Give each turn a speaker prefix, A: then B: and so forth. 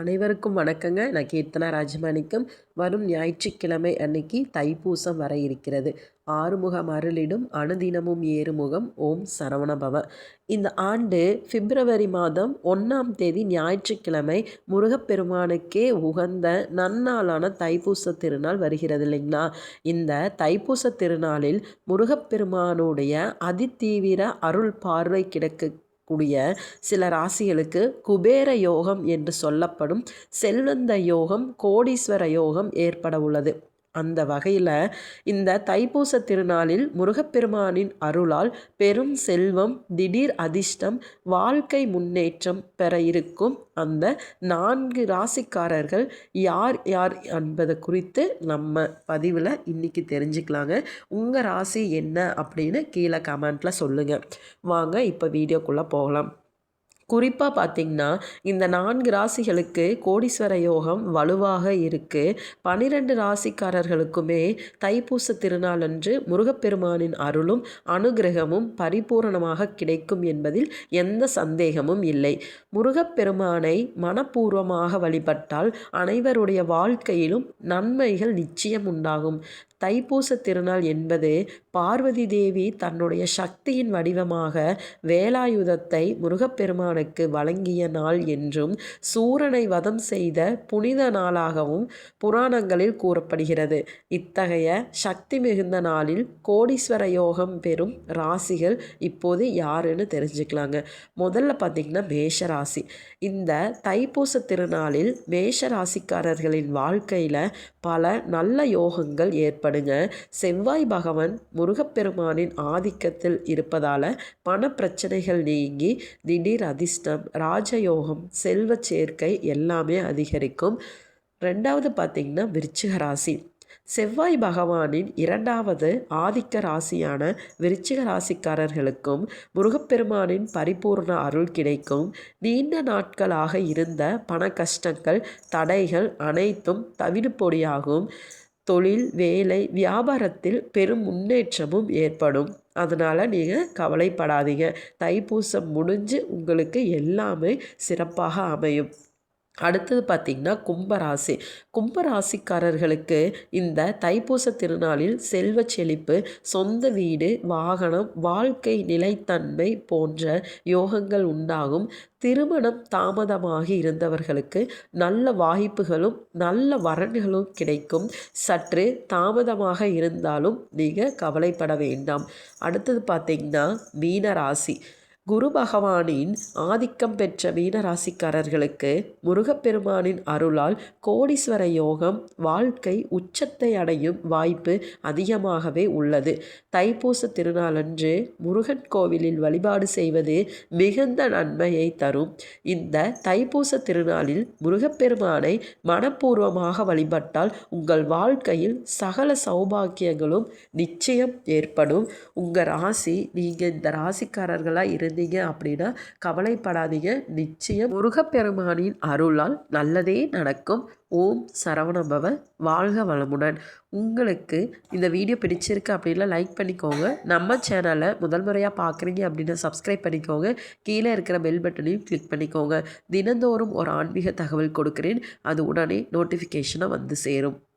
A: அனைவருக்கும் வணக்கங்க. நான் கீர்த்தனா ராஜமாணிக்கம். வரும் ஞாயிற்றுக்கிழமை அன்னைக்கு தைப்பூசம் வர இருக்கிறது. ஆறுமுகம் அருளிடும் அனுதினமும் ஏறுமுகம். ஓம் சரவணபவ இந்த ஆண்டு பிப்ரவரி மாதம் ஒன்றாம் தேதி ஞாயிற்றுக்கிழமை முருகப்பெருமானுக்கே உகந்த நன்னாளான தைப்பூச திருநாள் வருகிறது இல்லைங்களா? இந்த தைப்பூச திருநாளில் முருகப்பெருமானுடைய அதிதீவிர அருள் பார்வை கிடக்கு கூடிய சில ராசிகளுக்கு குபேர யோகம் என்று சொல்லப்படும் செல்வந்த யோகம் கோடீஸ்வர யோகம் ஏற்பட உள்ளது. அந்த வகையில் இந்த தைப்பூச திருநாளில் முருகப்பெருமானின் அருளால் பெரும் செல்வம் திடீர் அதிர்ஷ்டம் வாழ்க்கை முன்னேற்றம் பெற இருக்கும் அந்த நான்கு ராசிக்காரர்கள் யார் யார் என்பதை குறித்து நம்ம பதிவில் இன்றைக்கி தெரிஞ்சுக்கலாங்க. உங்கள் ராசி என்ன அப்படின்னு கீழே கமெண்ட்டில் சொல்லுங்கள் வாங்க இப்போ வீடியோக்குள்ளே போகலாம். குறிப்பாக பார்த்திங்கன்னா இந்த நான்கு ராசிகளுக்கு கோடீஸ்வர யோகம் வலுவாக இருக்குது பனிரெண்டு ராசிக்காரர்களுக்குமே தைப்பூச திருநாள் அன்று முருகப்பெருமானின் அருளும் அனுகிரகமும் பரிபூரணமாக கிடைக்கும் என்பதில் எந்த சந்தேகமும் இல்லை. முருகப்பெருமானை மனப்பூர்வமாக வழிபட்டால் அனைவருடைய வாழ்க்கையிலும் நன்மைகள் நிச்சயம் உண்டாகும். தைப்பூச திருநாள் என்பது பார்வதி தேவி தன்னுடைய சக்தியின் வடிவமாக வேலாயுதத்தை முருகப்பெருமானுக்கு வழங்கிய நாள் என்றும் சூரனை வதம் செய்த புனித நாளாகவும் புராணங்களில் கூறப்படுகிறது. இத்தகைய சக்தி மிகுந்த நாளில் கோடீஸ்வர யோகம் பெறும் ராசிகள் இப்போது யாருன்னு தெரிஞ்சுக்கலாங்க. முதல்ல பார்த்திங்கன்னா மேஷ ராசி இந்த தைப்பூச திருநாளில் மேஷ ராசிக்காரர்களின் வாழ்க்கையில் பல நல்ல யோகங்கள் ஏற்படும் படுங்க. செவ்வாய் பகவான் முருகப்பெருமானின் ஆதிக்கத்தில் இருப்பதால் பண பிரச்சனைகள் நீங்கி திடீர் அதிர்ஷ்டம் ராஜயோகம் செல்வ சேர்க்கை எல்லாமே அதிகரிக்கும். ரெண்டாவது பார்த்திங்கன்னா விருச்சிக ராசி. செவ்வாய் பகவானின் இரண்டாவது ஆதிக்க ராசியான விருச்சிக ராசிக்காரர்களுக்கும் முருகப்பெருமானின் பரிபூர்ண அருள் கிடைக்கும். நீண்ட நாட்களாக இருந்த பண கஷ்டங்கள் தடைகள் அனைத்தும் தவிடுபொடியாகும். தொழில் வேலை வியாபாரத்தில் பெரும் முன்னேற்றமும் ஏற்படும். அதனால் நீங்கள் கவலைப்படாதீங்க. தைப்பூசம் முடிஞ்சு உங்களுக்கு எல்லாமே சிறப்பாக அமையும். அடுத்தது பார்த்திங்கன்னா கும்பராசி. கும்பராசிக்காரர்களுக்கு இந்த தைப்பூச திருநாளில் செல்வ செழிப்பு சொந்த வீடு வாகனம் வாழ்க்கை நிலைத்தன்மை போன்ற யோகங்கள் உண்டாகும். திருமணம் தாமதமாகி இருந்தவர்களுக்கு நல்ல வாய்ப்புகளும் நல்ல வரன்களும் கிடைக்கும். சற்று தாமதமாக இருந்தாலும் நீங்கள் கவலைப்பட வேண்டாம். அடுத்தது பார்த்திங்கன்னா மீனராசி. குரு பகவானின் ஆதிக்கம் பெற்ற மீனராசிக்காரர்களுக்கு முருகப்பெருமானின் அருளால் கோடீஸ்வர யோகம் வாழ்க்கை உச்சத்தை அடையும் வாய்ப்பு அதிகமாகவே உள்ளது. தைப்பூச திருநாளன்று முருகன் கோவிலில் வழிபாடு செய்வது மிகுந்த நன்மையை தரும். இந்த தைப்பூச திருநாளில் முருகப்பெருமானை மனப்பூர்வமாக வழிபட்டால் உங்கள் வாழ்க்கையில் சகல சௌபாக்கியங்களும் நிச்சயம் ஏற்படும். உங்கள் ராசி நீங்கள் இந்த ராசிக்காரர்களாக இருந்து இருந்தீங்க அப்படின்னா கவலைப்படாதீங்க. நிச்சயம் முருகப்பெருமானின் அருளால் நல்லதே நடக்கும். ஓம் சரவணபவ. வாழ்க வளமுடன். உங்களுக்கு இந்த வீடியோ பிடிச்சிருக்கு அப்படின்னா லைக் பண்ணிக்கோங்க. நம்ம சேனலை முதல் முறையாக பார்க்குறீங்க அப்படின்னா சப்ஸ்கிரைப் பண்ணிக்கோங்க. கீழே இருக்கிற பெல் பட்டனையும் கிளிக் பண்ணிக்கோங்க. தினந்தோறும் ஒரு ஆன்மீக தகவல் கொடுக்குறேன். அது உடனே நோட்டிஃபிகேஷனாக வந்து சேரும்.